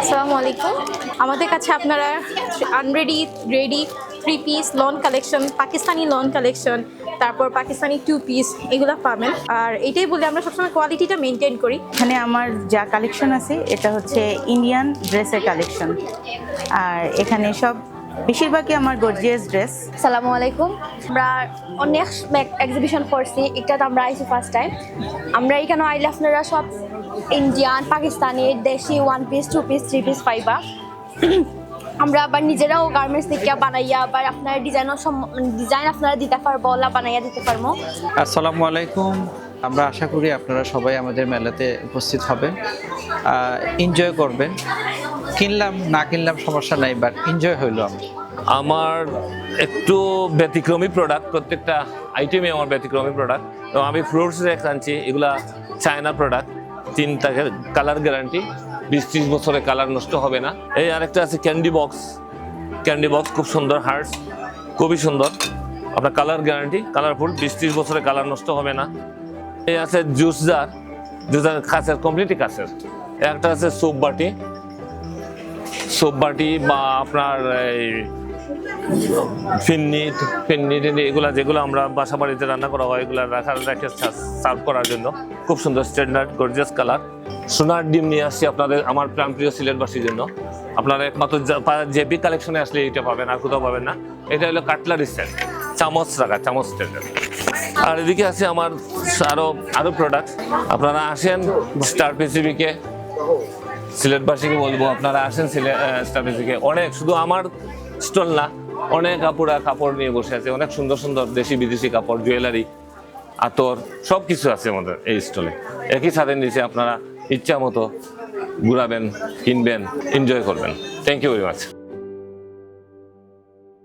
আসসালামু আলাইকুম। আমাদের কাছে আপনারা unready ready three piece lawn collection Pakistani lawn collection তারপর পাকিস্তানি টু পিস এগুলো পাবেন। আর এটাই বলে আমরা সবসময় কোয়ালিটিটা মেনটেন করি। এখানে আমার যা কালেকশন আছে এটা হচ্ছে ইন্ডিয়ান ড্রেসের কালেকশন আর এখানে সব বেশিরভাগই আমার গর্জিয়াস ড্রেস সালামু আলাইকুম। আমরা অনেক এক্সিবিশন করছি এটাতে আমরা আইছি ফার্স্ট টাইম আমরা এখানে আইলে আপনারা সব ইন্ডিয়ান পাকিস্তানি দেশি one piece two piece three piece পাইবা আমরা আবার নিজেরাও গার্মেন্টস থেকে বানাইয়া আবার আপনার ডিজাইনও ডিজাইন আপনারা দিতে পারব ওলা বানাইয়া দিতে পারব। আসসালামু আলাইকুম। আমরা আশা করি আপনারা সবাই আমাদের মেলাতে উপস্থিত হবেন এনজয় করবেন। কিনলাম না কিনলাম সমস্যা নাই বাট এনজয় হইল আমি আমার একটু ব্যতিক্রমী প্রোডাক্ট প্রত্যেকটা আইটেমই আমার ব্যতিক্রমী প্রোডাক্ট তো আমি ফ্রুটস আনছি এগুলা চায়না প্রোডাক্ট তিন কালার গ্যারান্টি বিশ, ত্রিশ বছরে কালার নষ্ট হবে না। এই আরেকটা আছে ক্যান্ডি বক্স ক্যান্ডি বক্স খুব সুন্দর হার্টস খুবই সুন্দর। আপনার কালার গ্যারান্টি কালারফুল বিশ, ত্রিশ বছরে কালার নষ্ট হবে না। এই আছে জুস জার জুস জার কাছের কমপ্লিটই কাছের একটা আছে সোপ বাটি। সোপ বাটি বা আপনার এই ফিন্নি ফিন্নি টিন্নি এগুলা যেগুলো আমরা বাসা বাড়িতে রান্না করা হয়, এগুলো রাখার রেখে সার্ভ করার জন্য। খুব সুন্দর স্ট্যান্ডার্ড গর্জিয়াস কালার সোনার ডিম নিয়ে আসছি আপনাদের, আমার প্রাণপ্রিয় সিলেটবাসীর জন্য। আপনারা একমাত্র জেপি কালেকশনে আসলে এটা পাবেন, আর কোথাও পাবেন না। এটা হলো কাটলারি সেট চামচ রাখা, চামচ স্ট্যান্ডার্ড আর এদিকে আছে আমার আরও আরও প্রোডাক্ট আপনারা আসেন স্টার পৃথিবীকে সিলেটবাসীকে বলব, আপনারা আসেন সিলেট স্টাফিসিকে অনেক, শুধু আমার স্টল না অনেক আপুরা কাপড় নিয়ে বসে আছে, অনেক সুন্দর সুন্দর দেশি বিদেশি কাপড়, জুয়েলারি, আতর সব কিছু আছে আমাদের এই স্টলে। একই ছাদের নিচে আপনারা ইচ্ছা মতো ঘুরাবেন, কিনবেন এনজয় করবেন। Thank you very much